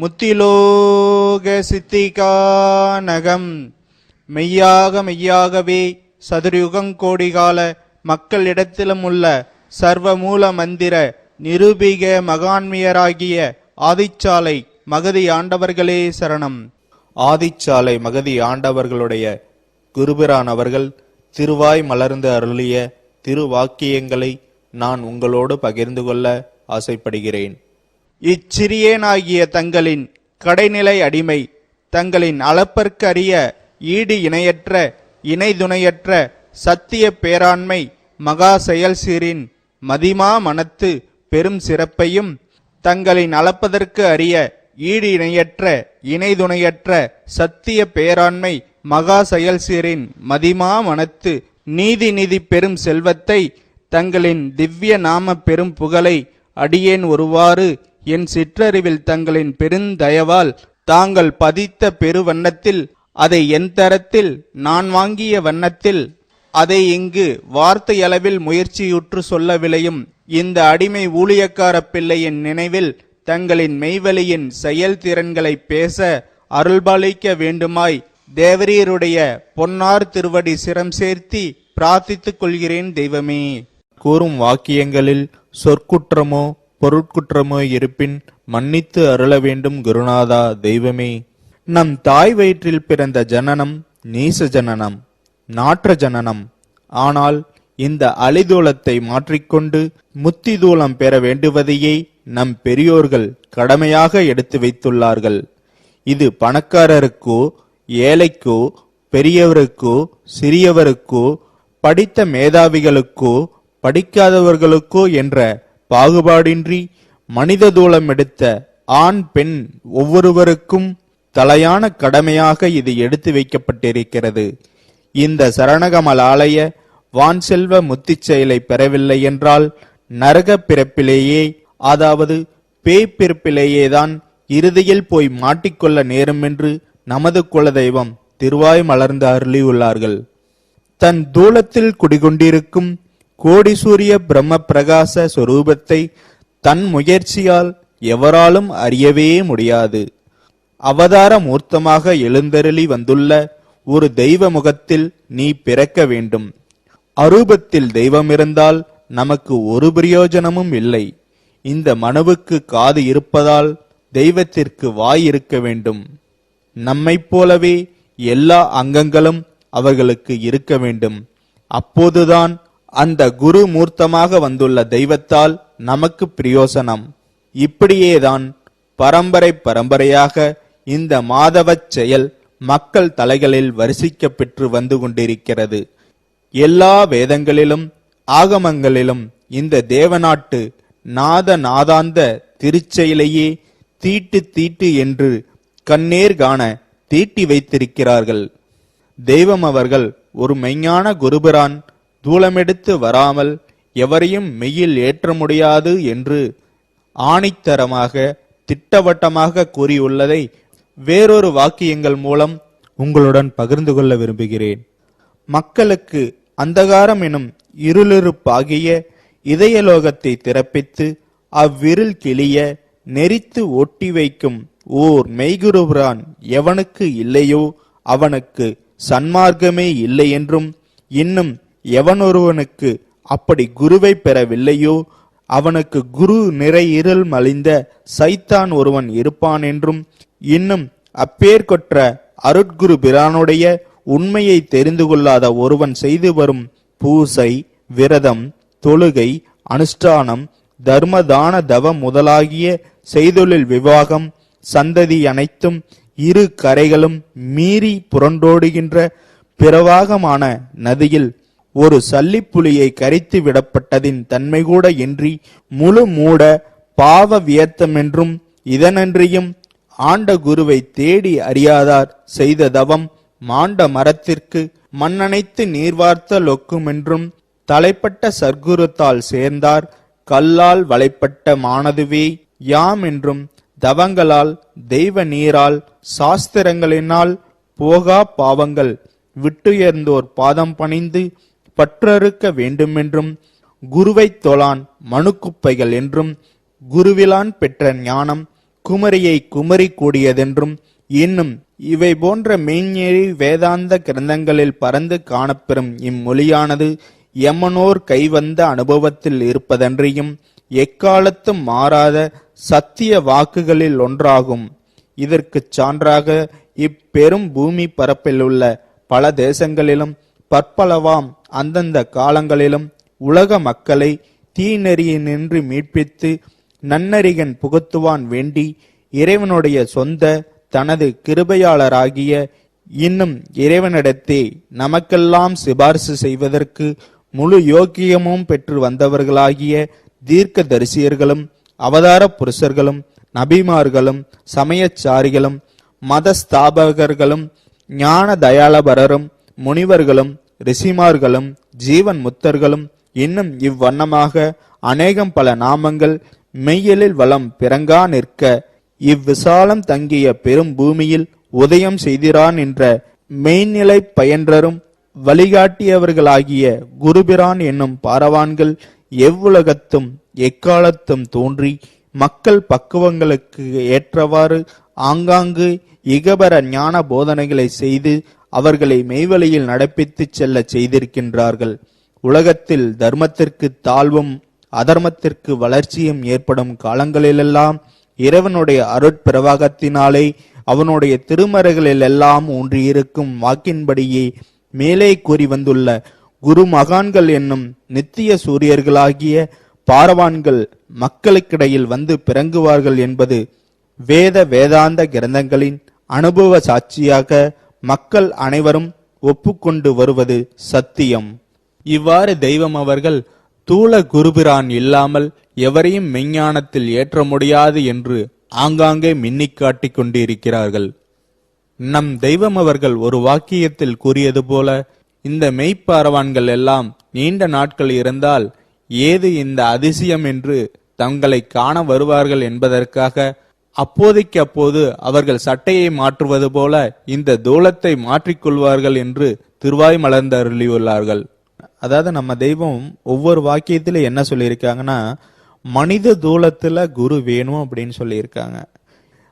முத்திலோக சித்திகானகம். மெய்யாக மெய்யாகவே சதுர்யுகங்கோடிகால மக்களிடத்திலும் உள்ள சர்வமூல மந்திர நிரூபிக மகான்மியராகிய ஆதிச்சாலை மகதி ஆண்டவர்களே சரணம். ஆதிச்சாலை மகதி ஆண்டவர்களுடைய குருபிரான் அவர்கள் திருவாய் மலர்ந்து அருளிய திருவாக்கியங்களை நான் உங்களோடு பகிர்ந்து கொள்ள ஆசைப்படுகிறேன். இச்சிறியேனாகிய தங்களின் கடைநிலை அடிமை தங்களின் அளப்பற்கரிய ஈடு இணையற்ற இணைதுணையற்ற சத்திய பேராண்மை மகா செயல் சீரின் மதிமா மனத்து பெரும் சிறப்பையும் தங்களின் அளப்பதற்கு அறிய ஈடு இணையற்ற இணைதுணையற்ற சத்திய பேராண்மை மகா செயல் சீரின் மதிமா மனத்து நீதி நிதி பெரும் செல்வத்தை தங்களின் திவ்ய நாம பெரும் புகழை அடியேன் ஒருவாறு என் சிற்றறிவில் தங்களின் பெருந்தயவால் தாங்கள் பதித்த பெருவண்ணத்தில் அதை என் தரத்தில் நான் வாங்கிய வண்ணத்தில் அதை இங்கு வார்த்தையளவில் முயற்சியுற்று சொல்ல விளையும் இந்த அடிமை ஊழியக்கார பிள்ளையின் நினைவில் தங்களின் மெய்வழியின் செயல்திறன்களை பேச அருள்பாலிக்க வேண்டுமாய் தேவரீருடைய பொன்னார் திருவடி சிரம் சேர்த்தி பிரார்த்தித்துக் கொள்கிறேன் தெய்வமே. கூறும் வாக்கியங்களில் சொற்குற்றமோ பொருட்குற்றமோ இருப்பின் மன்னித்து அருள வேண்டும் குருநாதா தெய்வமே. நம் தாய் வயிற்றில் பிறந்த ஜனனம் நீச ஜனனம் நாற்ற ஜனனம். ஆனால் இந்த அலிதூலத்தை மாற்றிக்கொண்டு முத்தி தூளம் பெற வேண்டுவதையே நம் பெரியோர்கள் கடமையாக எடுத்து வைத்துள்ளார்கள். இது பணக்காரருக்கோ ஏழைக்கோ பெரியவருக்கோ சிறியவருக்கோ படித்த மேதாவிகளுக்கோ படிக்காதவர்களுக்கோ என்ற பாகுபாடின்றி மனித தூளம் எடுத்த ஆண் பெண் ஒவ்வொருவருக்கும் தலையான கடமையாக இது எடுத்து வைக்கப்பட்டிருக்கிறது. இந்த சரணகமல் ஆலய வான் செல்வ முத்திச் செயலை பெறவில்லை என்றால் நரக பிறப்பிலேயே அதாவது பேய் பிறப்பிலேயேதான் இறுதியில் போய் மாட்டிக்கொள்ள நேரும் என்று நமது குலதெய்வம் திருவாய் மலர்ந்து அருளியுள்ளார்கள். தன் தூலத்தில் குடிகொண்டிருக்கும் கோடி சூரிய பிரம்ம பிரகாச சொரூபத்தை தன் முயற்சியால் எவராலும் அறியவே முடியாது. அவதார மூர்த்தமாக எழுந்தருளி வந்துள்ள ஒரு தெய்வ முகத்தில் நீ பிறக்க வேண்டும். அரூபத்தில் தெய்வம் இருந்தால் நமக்கு ஒரு பிரயோஜனமும் இல்லை. இந்த மனுவுக்கு காது இருப்பதால் தெய்வத்திற்கு வாய் இருக்க வேண்டும். நம்மைப் போலவே எல்லா அங்கங்களும் அவர்களுக்கு இருக்க வேண்டும். அப்போதுதான் அந்த குரு மூர்த்தமாக வந்துள்ள தெய்வத்தால் நமக்கு பிரயோசனம். இப்படியேதான் பரம்பரை பரம்பரையாக இந்த மாதவச் செயல் மக்கள் தலைகளில் வரிசிக்கப்பெற்று வந்து கொண்டிருக்கிறது. எல்லா வேதங்களிலும் ஆகமங்களிலும் இந்த தேவநாட்டு நாத நாதாந்த திருச்செயலையே தீட்டு தீட்டு என்று கண்ணேர் காண தீட்டி வைத்திருக்கிறார்கள். தெய்வம் அவர்கள் ஒரு மெய்ஞான குருபிரான் தூளமெடுத்து வராமல் எவரையும் மெய்யில் ஏற்ற முடியாது என்று ஆணித்தரமாக திட்டவட்டமாக கூறியுள்ளதை வேறொரு வாக்கியங்கள் மூலம் உங்களுடன் பகிர்ந்து கொள்ள விரும்புகிறேன். மக்களுக்கு அந்தகாரம் எனும் இருளிருப்பாகிய இதயலோகத்தை திறப்பித்து அவ்விருள் கிளிய நெறித்து ஒட்டி வைக்கும் ஓர் மெய்குருபிரான் எவனுக்கு இல்லையோ அவனுக்கு சன்மார்க்கமே இல்லை என்றும் இன்னும் எவனொருவனுக்கு அப்படி குருவை பெறவில்லையோ அவனுக்கு குரு நிறை இருள் மலிந்த சைத்தான் ஒருவன் இருப்பான் என்றும் இன்னும் அப்பேர் கொற்ற அருட்குரு பிரானுடைய உண்மையை தெரிந்து கொள்ளாத ஒருவன் செய்து வரும் பூசை விரதம் தொழுகை அனுஷ்டானம் தர்மதான தவ முதலாகிய செய்தொழில் விவாகம் சந்ததி அனைத்தும் இரு கரைகளும் மீறி புரண்டோடுகின்ற பிரவாகமான நதியில் ஒரு சல்லிப்புலியை கரித்து விடப்பட்டதின் தன்மை கூட இன்றி முழு மூட பாவ வியர்த்தமென்றும் இதனன்றியும் ஆண்ட குருவை தேடி அறியாதார் செய்த தவம் மாண்ட மரத்திற்கு மண்ணனைத்து நீர்வார்த்த லொக்குமென்றும் தலைப்பட்ட சர்க்குருத்தால் சேர்ந்தார் கல்லால் வளைப்பட்ட மானதுவே யாம் என்றும் தவங்களால் தெய்வ நீரால் சாஸ்திரங்களினால் போகா பாவங்கள் விட்டுயர்ந்தோர் பாதம் பணிந்து பற்றறுக்க வேண்டுமென்றும் குருவைத் தொழான் மனுக்குப்பைகள் என்றும் குருவிலான் பெற்ற ஞானம் குமரியை குமரி கூடியதென்றும் இன்னும் இவை போன்ற மெய்ஞெறி வேதாந்த கிரந்தங்களில் பறந்து காணப்பெறும் இம்மொழியானது எமனோர் கைவந்த அனுபவத்தில் இருப்பதன்றியும் எக்காலத்தும் மாறாத சத்திய வாக்குகளில் ஒன்றாகும். இதற்குச் சான்றாக இப்பெரும் பூமி பரப்பிலுள்ள பல தேசங்களிலும் பற்பலவாம் அந்தந்த காலங்களிலும் உலக மக்களை தீநெறியினின்று மீட்பித்து நன்னறிகன் புகுத்துவான் வேண்டி இறைவனுடைய சொந்த தனது கிருபையாளராகிய இன்னும் இறைவனிடத்தே நமக்கெல்லாம் சிபார்சு செய்வதற்கு முழு யோக்கியமும் பெற்று வந்தவர்களாகிய தீர்க்க தரிசியர்களும் அவதார புருஷர்களும் நபிமார்களும் சமயச்சாரிகளும் மதஸ்தாபகர்களும் ஞான தயாளபரரும் முனிவர்களும் ரிஷிமார்களும் ஜீவன் முத்தர்களும் இன்னும் இவ்வண்ணமாக அநேகம் பல நாமங்கள் மெய்யலில் வளம் பிறங்கா நிற்க இவ்விசாலம் தங்கிய பெரும் பூமியில் உதயம் செய்திரான் என்ற மெய்நிலை பயன்றரும் வழிகாட்டியவர்களாகிய குருபிரான் என்னும் பாரவான்கள் எவ்வுலகத்தும் எக்காலத்தும் தோன்றி மக்கள் பக்குவங்களுக்கு ஏற்றவாறு ஆங்காங்கு இகபர ஞான போதனைகளை செய்து அவர்களை மெய்வழியில் நடப்பித்துச் செல்ல செய்திருக்கின்றார்கள். உலகத்தில் தர்மத்திற்கு தாழ்வும் அதர்மத்திற்கு வளர்ச்சியும் ஏற்படும் காலங்களிலெல்லாம் இறைவனுடைய அருட்பிரவாகத்தினாலே அவனுடைய திருமறைகளிலெல்லாம் ஊன்றியிருக்கும் வாக்கின்படியே மேலே கூறி வந்துள்ள குரு மகான்கள் என்னும் நித்திய சூரியர்களாகிய பாரவான்கள் மக்களுக்கிடையில் வந்து பிறங்குவார்கள் என்பது வேத வேதாந்த கிரந்தங்களின் அனுபவ சாட்சியாக மக்கள் அனைவரும் ஒப்புக்கொண்டு வருவது சத்தியம். இவ்வாறு தெய்வம் அவர்கள் தூள குருபிரான் இல்லாமல் எவரையும் மெஞ்ஞானத்தில் ஏற்ற முடியாது என்று ஆங்காங்கே மின்னிக் காட்டிக் கொண்டிருக்கிறார்கள். நம் தெய்வம் அவர்கள் ஒரு வாக்கியத்தில் கூறியது போல இந்த மெய்ப்பாரவான்கள் எல்லாம் நீண்ட நாட்கள் இருந்தால் ஏது இந்த அதிசயம் என்று தங்களை காண வருவார்கள் என்பதற்காக அப்போதைக்கு அப்போது அவர்கள் சட்டையை மாற்றுவது போல இந்த தூலத்தை மாற்றிக்கொள்வார்கள் என்று திருவாய் மலர்ந்து அருளியுள்ளார்கள். அதாவது நம்ம தெய்வம் ஒவ்வொரு வாக்கியத்துல என்ன சொல்லியிருக்காங்கன்னா மனித தூலத்துல குரு வேணும் அப்படின்னு சொல்லியிருக்காங்க.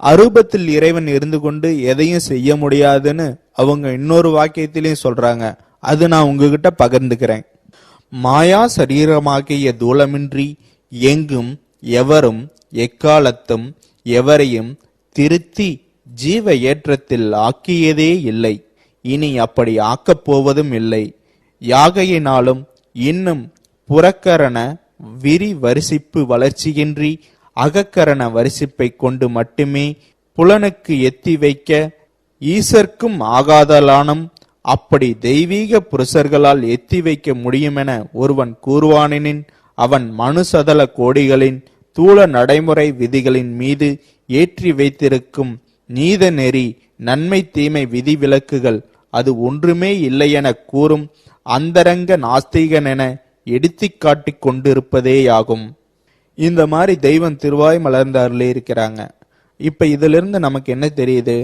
அரூபத்தில் இறைவன் இருந்து கொண்டு எதையும் செய்ய முடியாதுன்னு அவங்க இன்னொரு வாக்கியத்திலையும் சொல்றாங்க. அது நான் உங்ககிட்ட பகிர்ந்துக்கிறேன். மாயா சரீரமாகிய தூலமின்றி எங்கும் எவரும் எக்காலத்தும் எவரையும் திருத்தி ஜீவ ஏற்றத்தில் ஆக்கியதே இல்லை. இனி அப்படி ஆக்கப் போவதும் இல்லை. யாகையினாலும் இன்னும் புறக்கரண விரி வரிசிப்பு வளர்ச்சியின்றி அகக்கரண வரிசிப்பை கொண்டு மட்டுமே புலனுக்கு எத்தி வைக்க ஈசர்க்கும் ஆகாதலானும் அப்படி தெய்வீக புருஷர்களால் எத்தி வைக்க முடியுமென ஒருவன் கூறுவானெனின் அவன் மனுசதல கோடிகளின் தூள நடைமுறை விதிகளின் மீது ஏற்றி வைத்திருக்கும் நீத நெறி நன்மை தீமை விதி விலக்குகள் அது ஒன்றுமே இல்லையென கூறும் அந்தரங்க நாஸ்திகனென எடுத்து காட்டிக் கொண்டிருப்பதேயாகும். இந்த மாதிரி தெய்வம் திருவாய் மலர்ந்து இருக்கிறாங்க. இப்ப இதிலிருந்து நமக்கு என்ன தெரியுது?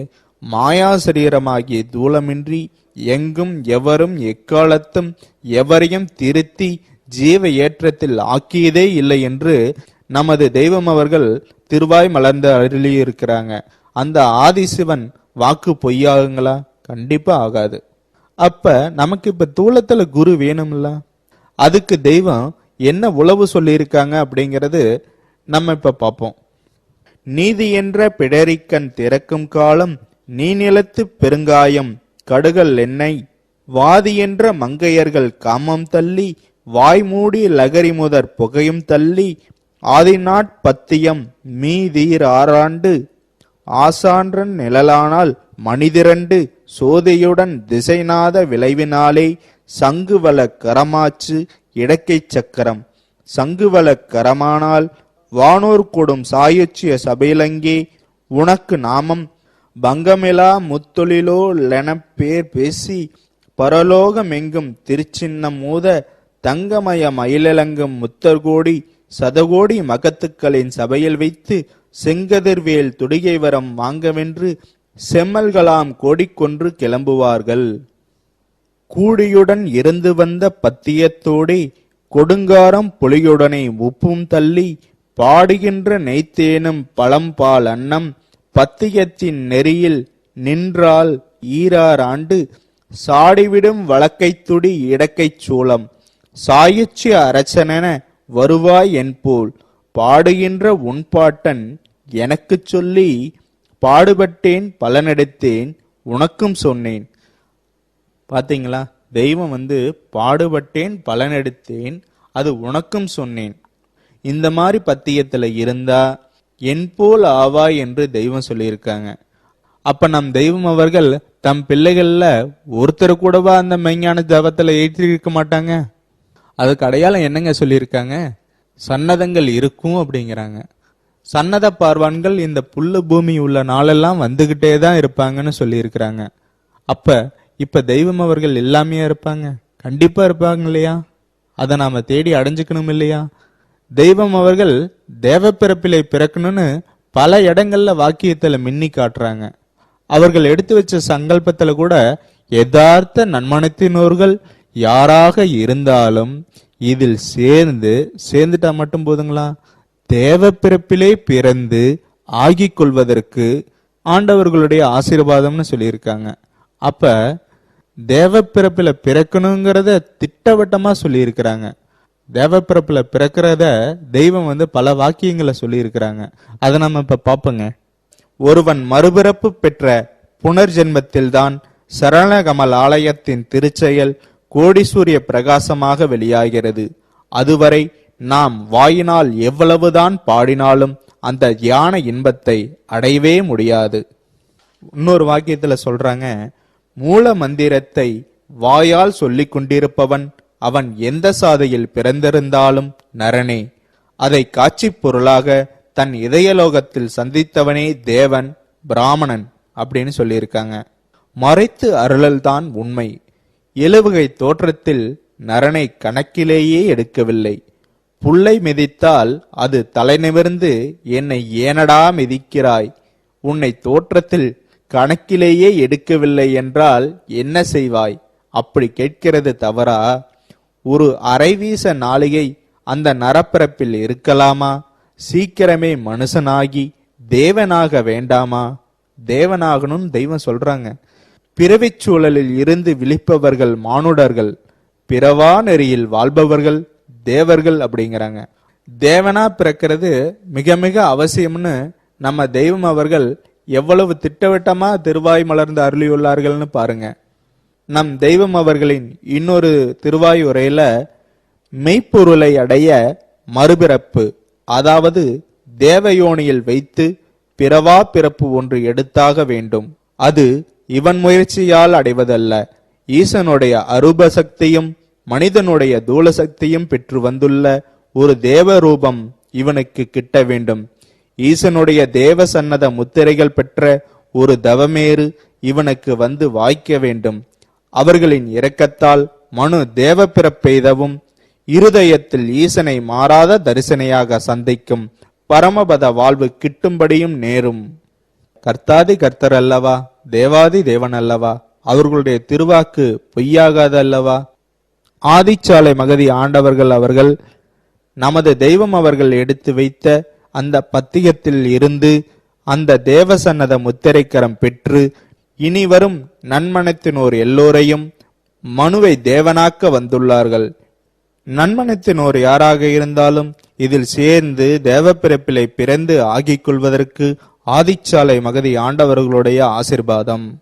மாயா சரீரமாகிய தூளமின்றி எங்கும் எவரும் எக்காலத்தும் எவரையும் திருத்தி ஜீவ ஏற்றத்தில் ஆக்கியதே இல்லை என்று நமது தெய்வம் அவர்கள் திருவாய் மலர்ந்து அருளி இருக்கிறாங்க அந்த ஆதிசிவன் வாக்கு பொய்யாகுங்களா? கண்டிப்பா ஆகாது. அப்ப நமக்கு இப்ப தூளத்துல குரு வேணும்ல? அதுக்கு தெய்வம் என்ன உளவு சொல்லியிருக்காங்க அப்படிங்கிறது நம்ம இப்ப பார்ப்போம். நீதி என்ற பிடரிக்கண் திறக்கும் காலம் நீநிலத்து பெருங்காயம் கடுகல் எண்ணெய் வாதி என்ற மங்கையர்கள் காமம் தள்ளி வாய்மூடி லகரி முதற் புகையும் தள்ளி ஆதிநாட்பத்தியம் மீதீர் ஆறாண்டு ஆசான்றன் நிழலானால் மனிதிரண்டு சோதையுடன் திசைநாத விளைவினாலே சங்குவல கரமாச்சு இடக்கை சக்கரம். சங்குவல கரமானால் வானோர் கொடும் சாயுச்சிய சபையிலங்கே உனக்கு நாமம். பங்கமிலா முத்தொழிலோ லெனப் பேர் பேசி பரலோகமெங்கும் திருச்சின்னம் மூத தங்கமய மயிலலங்கும் முத்தர்கோடி சதகோடி மகத்துக்களின் சபையில் வைத்து செங்கதிர்வேல் துடிகை வரம் வாங்கவென்று செம்மல்களாம் கோடிக்கொன்று கிளம்புவார்கள். கூடியுடன் இருந்து வந்த பத்தியத்தோடே கொடுங்காரம் புலியுடனே உப்பும் தள்ளி பாடுகின்ற நெய்த்தேனும் பழம்பால் அன்னம் பத்தியத்தின் நெறியில் நின்றால் ஈரார் ஆண்டு சாடிவிடும் வழக்கைத் துடி இடக்கைச் சூளம். சாயிச்சி அரசனென வருவாய் என்போல் பாடுகின்ற உன்பாட்டன் எனக்குச் சொல்லி பாடுபட்டேன் பலனெடுத்தேன் உனக்கும் சொன்னேன். பார்த்தீங்களா தெய்வம் வந்து பாடுபட்டேன் பலனெடுத்தேன் அது உனக்கும் சொன்னேன். இந்த மாதிரி பத்தியத்தில் இருந்தா என் போல் ஆவாய் என்று தெய்வம் சொல்லியிருக்காங்க. அப்ப நம் தெய்வம் அவர்கள் தம் பிள்ளைகள்ல ஒருத்தர் கூடவா அந்த மெய்ஞான ஜபத்துல ஏற்றி இருக்க மாட்டாங்க? அதுக்கு அடையாளம் என்னங்க சொல்லியிருக்காங்க? சன்னதங்கள் இருக்கும் அப்படிங்கிறாங்க. சன்னத பார்வான்கள் இந்த புல்லு பூமி உள்ள நாளெல்லாம் வந்துகிட்டே தான் இருப்பாங்கன்னு சொல்லியிருக்கிறாங்க. அப்ப இப்ப தெய்வம் அவர்கள் எல்லாமே இருப்பாங்க? கண்டிப்பா இருப்பாங்க இல்லையா? அதை நாம தேடி அடைஞ்சுக்கணும் இல்லையா? தெய்வம் அவர்கள் தேவ பிறப்பிலை பிறக்கணும்னு பல இடங்கள்ல வாக்கியத்துல மின்னி காட்டுறாங்க. அவர்கள் எடுத்து வச்ச சங்கல்பத்துல கூட யதார்த்த நன்மனத்தினோர்கள் யாராக இருந்தாலும் இதில் சேர்ந்து சேர்ந்துட்டா மட்டும் போதுங்களா? தேவ பிறப்பிலே பிறந்து ஆகிக் கொள்வதற்கு ஆண்டவர்களுடைய ஆசீர்வாதம்னு சொல்லியிருக்காங்க. அப்ப தேவ பிறப்பில் பிறக்கணுங்கிறத திட்டவட்டமாக சொல்லியிருக்கிறாங்க. தேவ பிறப்பில் பிறக்கிறத தெய்வம் வந்து பல வாக்கியங்களை சொல்லியிருக்கிறாங்க. அதை நம்ம இப்போ பார்ப்போங்க. ஒருவன் மறுபிறப்பு பெற்ற புனர்ஜென்மத்தில்தான் சரணகமல் ஆலயத்தின் திருச்செயல் கோடிசூரிய பிரகாசமாக வெளியாகிறது. அதுவரை நாம் வாயினால் எவ்வளவுதான் பாடினாலும் அந்த தியான இன்பத்தை அடையவே முடியாது. இன்னொரு வாக்கியத்துல சொல்றாங்க மூல மந்திரத்தை வாயால் சொல்லிக் கொண்டிருப்பவன் அவன் எந்த சாதையில் பிறந்திருந்தாலும் நரனே. அதை காட்சி பொருளாக தன் இதயலோகத்தில் சந்தித்தவனே தேவன் பிராமணன் அப்படின்னு சொல்லியிருக்காங்க. மறைத்து அருளல்தான் உண்மை. இலவுகை தோற்றத்தில் நரனை கணக்கிலேயே எடுக்கவில்லை. புல்லை மிதித்தால் அது தலைநிமிர்ந்து என்னை ஏனடா மிதிக்கிறாய்? உன்னை தோற்றத்தில் கணக்கிலேயே எடுக்கவில்லை என்றால் என்ன செய்வாய்? அப்படி கேட்கிறது தவறா? ஒரு அரைவீச நாளிகை அந்த நரப்பிறப்பில் இருக்கலாமா? சீக்கிரமே மனுஷனாகி தேவனாக வேண்டாமா? தேவனாகணும்னு தெய்வம் சொல்றாங்க. பிறவிச் சூழலில் இருந்து விழிப்பவர்கள் மானுடர்கள் பிறவா நெறியில் வாழ்பவர்கள் தேவர்கள் அப்படிங்கிறாங்க. தேவனா பிறக்கிறது மிக மிக அவசியம்னு நம்ம தெய்வம் அவர்கள் எவ்வளவு திட்டவட்டமா திருவாய் மலர்ந்து அருளியுள்ளார்கள்னு பாருங்க. நம் தெய்வம் அவர்களின் இன்னொரு திருவாய் உரையில மெய்ப்பொருளை அடைய மறுபிறப்பு அதாவது தேவயோனியில் வைத்து பிறவா பிறப்பு ஒன்று எடுத்தாக வேண்டும். அது இவன் முயற்சியால் அடைவதல்ல. ஈசனுடைய அரூப சக்தியும் மனிதனுடைய தூள சக்தியும் பெற்று வந்துள்ள ஒரு தேவ ரூபம் இவனுக்கு கிட்ட வேண்டும். ஈசனுடைய தேவ சன்னத முத்திரைகள் பெற்ற ஒரு தவமேறு இவனுக்கு வந்து வாய்க்க வேண்டும். அவர்களின் இரக்கத்தால் மனு தேவ பிறப்பெய்தவும் இருதயத்தில் ஈசனை மாறாத தரிசனையாக சந்திக்கும் பரமபத வாழ்வு கிட்டும்படியும் நேரும். கர்த்தாதி கர்த்தர் அல்லவா தேவாதி தேவன் அல்லவா அவர்களுடைய திருவாக்கு பொய்யாகாது அல்லவா ஆதிச்சாலை மகதி ஆண்டவர்கள் அவர்கள் நமது தெய்வம் அவர்கள் எடுத்து வைத்த அந்த பத்திகத்தில் இருந்து அந்த தேவசன்னத முத்திரைக்கரம் பெற்று இனி வரும் நன்மனத்தினோர் எல்லோரையும் மனுவை தேவனாக்க வந்துள்ளார்கள். நன்மனத்தினோர் யாராக இருந்தாலும் இதில் சேர்ந்து தேவப்பிறப்பிலை பிறந்து ஆகிக் கொள்வதற்கு ஆதிச்சாலை மகதி ஆண்டவர்களுடைய ஆசிர்வாதம்.